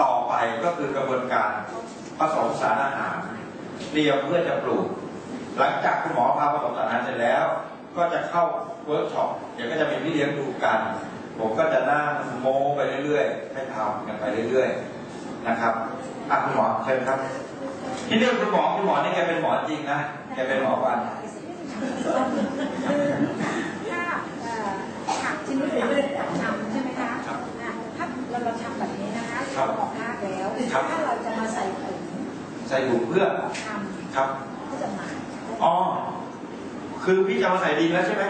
ต่อไปก็คือกระบวนการผสมสารอาหารเตรียมเพื่อจะปลูก หลังจากคุณหมอพาผสมสารอาหารเสร็จแล้ว ก็จะเข้าเวิร์กช็อปเดี๋ยวก็จะมีพี่เลี้ยงดูกัน ผมก็จะนั่งโม้ไปเรื่อยๆให้ทำกันไปเรื่อยๆนะครับอะคุณหมอเชิญครับที่เรื่องคุณหมอคุณหมอนี่แกเป็นหมอจริงนะแกเป็นหมอฟันถ้าเอ่อผักชนิดต่างทำใช่ไหมคะครับถ้าเราเราทำแบบ คะครับเราออกภาคแล้ว ครับ ถ้าเราจะมาใส่ถุงใส่ถุงเพื่อทำครับก็จะหมายอ๋อคือพี่จะมาใส่ดินแล้วใช่ไหม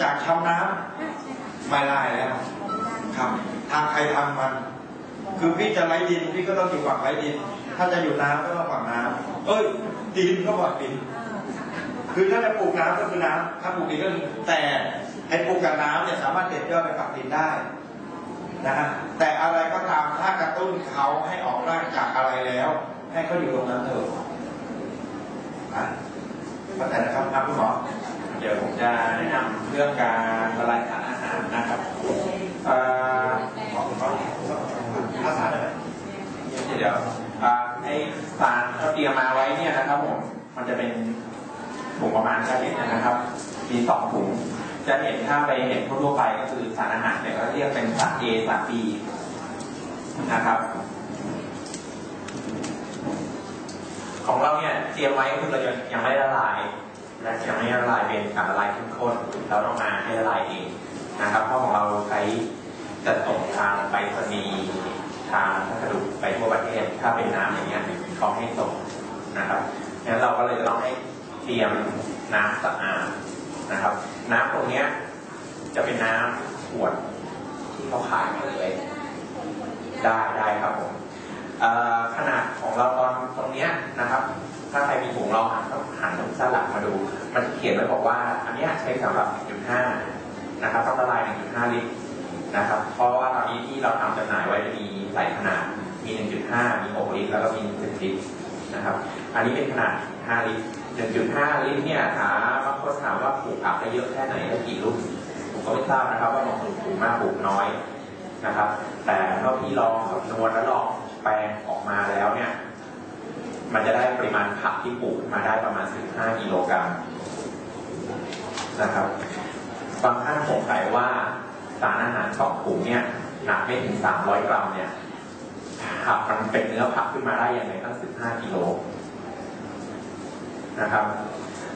จากชำน้ำอะใช่ค่ะไม่ได้แล้วเราไม่ได้ครับทางใครทางมัน คือพี่จะไร้ดินพี่ก็ต้องอยู่ฝั่งไร้ดิน ถ้าจะอยู่น้ำก็ต้องฝั่งน้ำเอ้ย ดินก็ฝั่งดินเอ่อทำน้ำก็คือถ้าจะปลูกน้ำก็คือน้ำถ้าปลูกดินก็คือแต่ไอ้ปลูกกับน้ำเนี่ยสามารถเด็ดยอดไปฝักดินได้ นะฮะแต่อะไรก็ตามถ้ากระตุ้นเขาให้ออกรากจากอะไรแล้ว ให้เขาอยู่ตรงนั้นเถอะนะเข้าใจนะครับครับคุณหมอเดี๋ยวผมจะแนะนำเรื่องการละลายสารอาหารนะครับเอ่อหมอคุณหมอภาษาได้ไหมเดี๋ยวอ่าไอสารที่เราเตรียมมาไว้เนี่ยนะครับผมมันจะเป็นถุงประมาณแค่นี้นะครับ มีสองถุง จะเห็นถ้าไปเห็นทั่วไปก็คือสารอาหารเนี่ยก็เรียกเป็นสาร A สาร B นะครับ ของเราเนี่ยเตรียมไว้ก็คือเรายังยังไม่ละลาย และยังไม่ละลายเป็นการละลายเข้มข้นเราต้องมาให้ละลายเองนะครับ เพราะของเราใช้จัดส่งทางไปรษณีย์ทางพัสดุไปทั่วประเทศถ้าเป็นน้ำอย่างเงี้ยเขาให้ส่งนะครับงั้นเราก็เลยจะต้องให้เตรียมน้ำสะอาด นะครับ น้ำตรงเนี้ยจะเป็นน้ำขวดที่เขาขายมาเลยได้ได้ครับผมขนาดของเราตอนตรงเนี้ยนะครับ ถ้าใครมีถุงลองหันหันด้านหลังมาดู มันจะเขียนไว้บอกว่า อันนี้ใช้สำหรับ 1.5 นะครับ ต้องละลาย 1.5 ลิตรนะครับ เพราะว่าตอนนี้ที่เราทำจำหน่ายไว้จะมีหลายขนาด มี 1.5 มี 6 ลิตร แล้วก็มี 10 ลิตรนะครับ อันนี้เป็นขนาด 5 ลิตร 1.5 ลิตรเนี่ยถา ปลูกผักได้เยอะแค่ไหนได้กี่รุ่นผมก็ไม่ทราบนะครับ ว่าบางคนปลูกมากปลูกน้อยนะครับ แต่เท่าที่ลองคำนวณและลองแปลงออกมาแล้วเนี่ย มันจะได้ปริมาณผักที่ปลูกมาได้ประมาณ 15 กิโลกรัมนะครับบางท่านสงสัยว่าสารอาหารสองถุงเนี่ยหนักไม่ถึง 300 กรัมเนี่ยผักมันเป็นเนื้อผักขึ้นมาได้ยังไงตั้ง 15 กิโลนะครับ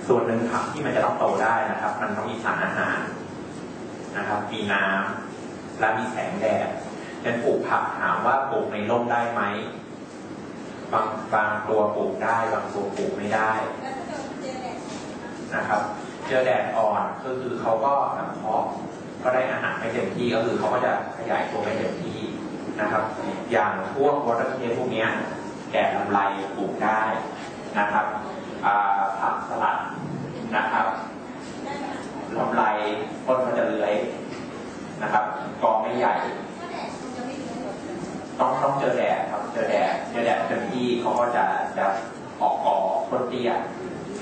ส่วนหนึ่งผักที่มันจะต้องโตได้นะครับ มันต้องมีสารอาหารนะครับ มีน้ำและมีแสงแดดดังนั้นปลูกผักถามว่าปลูกในร่มได้ไหมบางบางตัวปลูกได้บางตัวปลูกไม่ได้นะครับ เจอแดดอ่อนก็คือเขาก็สังเคราะห์ก็ได้อาหารไม่เต็มที่ก็คือเขาก็จะขยายตัวไม่เต็มที่นะครับ อย่างพวกวอเตอร์เคพวกนี้แกะลำไรปลูกได้นะครับ ผักสลัดนะครับลำไรต้นมันจะเลื้อยนะครับกอไม่ใหญ่ ต้องต้องเจอแดดครับเจอแดดเจอแดดเต็มที่เขาก็จะจะออกกอต้นเตี้ย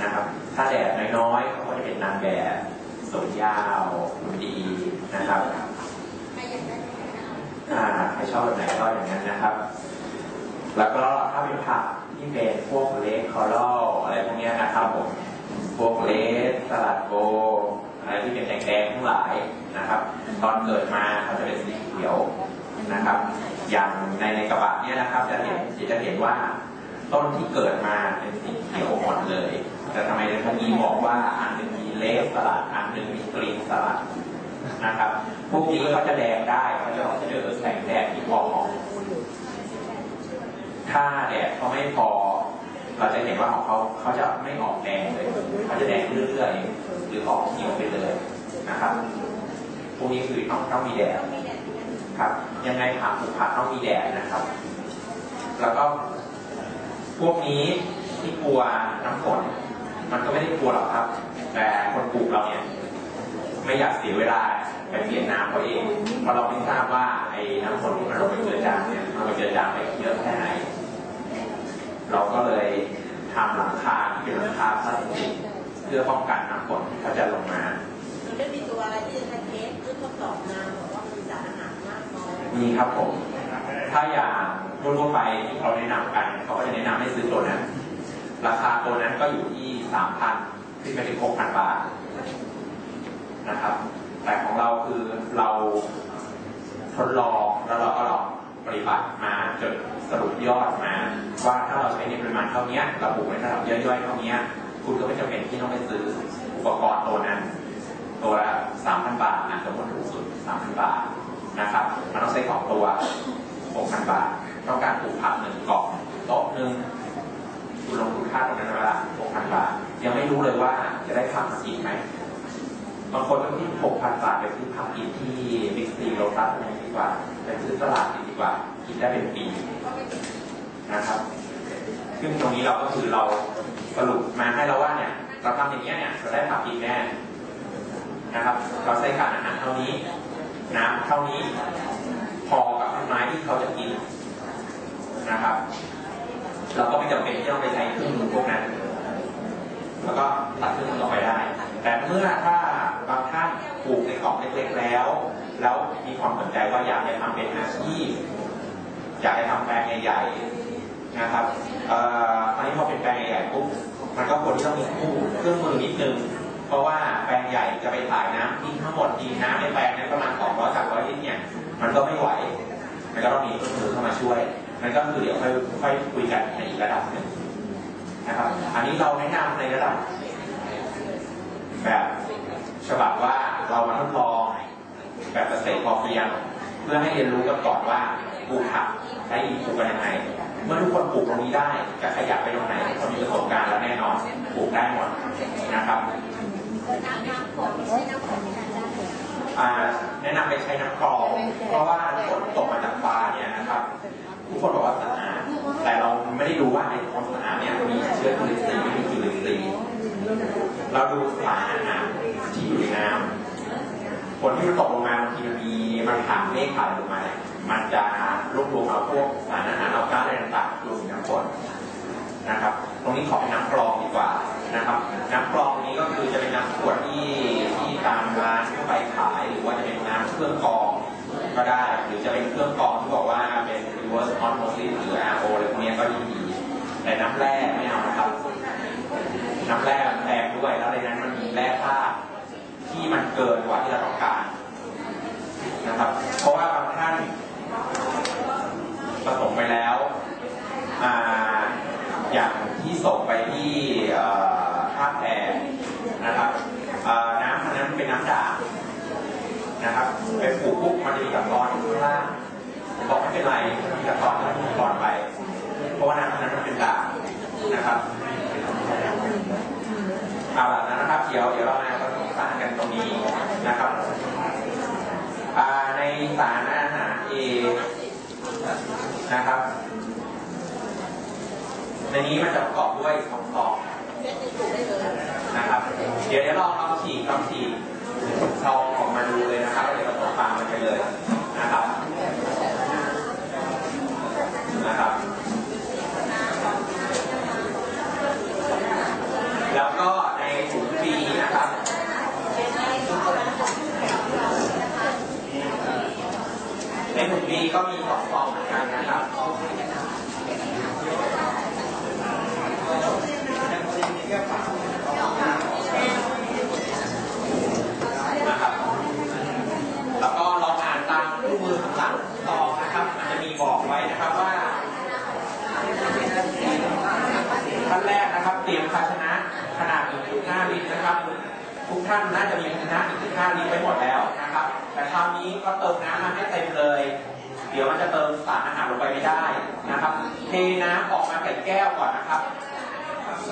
นะครับ ถ้าแดดน้อยๆเขาก็จะเป็นนางแบบสวยยาวหุ่นดีนะครับอ่าใครชอบแบบไหนก็อย่างนั้นนะครับ แล้วก็ถ้าเป็นผัก ที่เป็นพวกเลสคอรัลอะไรพวกนี้นะครับผมพวกเลสสลัดโกอะไรที่เป็นแดงๆทั้งหลายนะครับ ตอนเกิดมาเขาจะเป็นสีเขียวนะครับ อย่างในในกระบะเนี่ยนะครับ จะเห็นจะเห็นว่าต้นที่เกิดมาเป็นสีเขียวหมดเลย แต่ทำไมในพวกนี้บอกว่าอันหนึ่งมีเลสสลัดอันหนึ่งมีกรีนสลัดนะครับ พวกนี้เขาจะแดงได้เขาจะต้องเจอแสงแดดที่พอเหมาะ ถ้าแดดเขาไม่พอ เราจะเห็นว่าของเขาเขาจะไม่ออกแดงเลยเขาจะแดงเรื่อยๆหรือออกเขียวไปเลยนะครับพวกนี้คือต้องต้องมีแดดครับ ยังไงผักปลูกผักต้องมีแดดนะครับ แล้วก็พวกนี้ที่กลัวน้ำฝนมันก็ไม่ได้กลัวหรอกครับ แต่คนปลูกเราเนี่ยไม่อยากเสียเวลาไปเปลี่ยนน้ำเขาเองเพราะเราไม่ทราบว่าไอ้น้ำฝนที่มันลงไป พื่อป้องกันน้ำฝนที่เขาจะลงมามันไม่มีตัวอะไรที่จะใช้เทสหรือทดสอบน้ำบอกว่ามีสารอาหารมากน้อยมีครับผม ถ้าอย่างทั่วๆไปที่เขาแนะนำกันเขาก็จะแนะนำให้ซื้อตัวนั้น ราคาตัวนั้นก็อยู่ที่สามพันขึ้นไปถึงหกพันบาทนะครับ แต่ของเราคือเราทดลองแล้วเราก็ลองปฏิบัติมาจนสรุปยอดมา ว่าถ้าเราใช้ในปริมาณเท่านี้ระบุในระดับย่อยๆเท่านี้ คุณก็ไม่จำเป็นที่ต้องไปซื้ออุปกรณ์ตัวนั้น ตัวละสามพันบาทนะสมมติถูกสุดสามพันบาทนะครับ มันต้องใช้ของตัวหกพันบาท ต้องการปลูกผักหนึ่งกล่องโต๊ะหนึ่งคุณลงทุนค่าตรงนั้นเวลาหกพันบาท ยังไม่รู้เลยว่าจะได้ผักกินไหมบางคนก็ที่หกพันบาทไปซื้อผักกินที่บิ๊กซีโลตัสดีกว่าไปซื้อตลาดดีกว่า กินได้เป็นปีนะครับ ซึ่งตรงนี้เราก็คือเราสรุปมาให้เราว่าเนี่ยเราทำอย่างเงี้เนี่ยเราได้ผักกินแน่นะครับ เราใช้การอาหารเท่านี้น้ำเท่านี้ พอกับต้นไม้ที่เขาจะกินนะครับ เราก็ไม่จำเป็นที่ต้องไปใช้เครื่องมือพวกนั้น แล้วก็ตัดเครื่องมือออกไปได้ แต่เมื่อถ้าบางท่านปลูกในกล่องเล็กๆแล้ว แล้วมีความสนใจว่าอยากจะทำเป็นอาชีพอยากจะทำแปลงใหญ่ นะครับเอ่อตอนนี้พอเป็นแปลงใหญ่ปุ๊บมันก็ควรที่ต้องมีคู่เครื่องมือนิดนึง เพราะว่าแปลงใหญ่จะไปถ่ายน้ำทิ้งทั้งหมดทีน้ำในแปลงนั้นประมาณ200 300ลิตรเนี่ยมันก็ไม่ไหว มันก็ต้องมีเครื่องมือเข้ามาช่วยมันก็คือเดี๋ยวค่อยค่อยคุยกันในอีกระดับหนึ่งนะครับ อันนี้เราแนะนำในระดับแบบฉบับว่าเรามาทดลองแบบเกษตรพอเพียงเพื่อให้เรียนรู้กันก่อนว่าปลูกผักใช้ปลูกกันยังไง เมื่อทุกคนปลูกตรงนี้ได้จะขยับไปตรงไหนคนมีประสบการณ์แล้วแน่นอนปลูกได้หมดนะครับน้ำน้ำก่อนใช้น้ำก่อนได้เลยอ่าแนะนำไปใช้น้ำกรองเพราะว่าฝนตกมาจากฟ้าเนี่ยนะครับทุกคนบอกว่าสะอาดแต่เราไม่ได้ดูว่าในความสะอาดเนี่ยมีเชื้อจุลินทรีย์ไม่มีจุลินทรีย์เราดูสารอาหารที่อยู่ในน้ำฝนที่มันตกลงมาบางทีมันมีมันผ่านเมฆผ่านลงมาเนี่ยมันจะ รวบรวมเอาพวกสารอาหารเอาก๊าซอะไรต่างๆลงในน้ำฝนนะครับ ตรงนี้ขอเป็นน้ำกรองดีกว่านะครับ น้ำกรองนี้ก็คือจะเป็นน้ำขวดที่ที่ตามร้านทั่วไปขายหรือว่าจะเป็นน้ำเครื่องกรองก็ได้ หรือจะเป็นเครื่องกรองที่บอกว่าเป็น reverse osmosis หรือ RO อะไรพวกนี้ก็ยิ่งดีแต่น้ำแร่ไม่เอานะครับ น้ำแร่มันแพงด้วยแล้วในนั้นมันมีแร่ธาตุที่มันเกินกว่าที่เราต้องการนะครับ เพราะว่าบางท่านผสมไปแล้วอ่าอย่างที่ส่งไปที่เอ่อท่าแพนะครับเอ่อน้ำอันนั้นเป็นน้ำด่าง นะครับไปปลูกปุ๊บมันจะมีกับร้อนข้างล่างผมบอกไม่เป็นไรมีกับร้อนแล้วก่อนไป เพราะว่าน้ำนั้นมันเป็นด่างนะครับเอาล่ะนะครับเดี๋ยวเดี๋ยวเรามาผสมสารกันตรงนี้นะครับในสารอาหาร A นะครับ ในนี้มันจะประกอบด้วยสองกล่องเม็ดนี่ปลูกนะครับ เดี๋ยวเดี๋ยวลองลองฉีกลองฉีกซอง เลยนะครับนะครับ แล้วก็ในถุงปีนะครับในถุงปีก็มีสองฟองเหมือนกันนะครับ นะครับ แล้วก็ลองอ่านตามคู่มือข้างหลังต่อนะครับ มันจะมีบอกไว้นะครับว่าขั้นแรกนะครับ เตรียมภาชนะขนาด 1.5 ลิตรนะครับ ทุกท่านน่าจะมีภาชนะ 1.5 ลิตรไป หมดแล้วนะครับ แต่คราวนี้ก็เติมน้ำมาให้เต็มเลย เดี๋ยวมันจะเติมสารอาหารลงไปไม่ได้นะครับ เทน้ำออกมาใส่แก้วก่อนนะครับ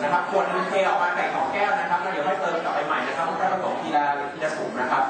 นะครับควรเทออกมาใส่สองแก้วนะครับแล้วเดี๋ยวค่อยเติมกลับไปใหม่นะครับค่อผสมทีละทีละถุงนะครับ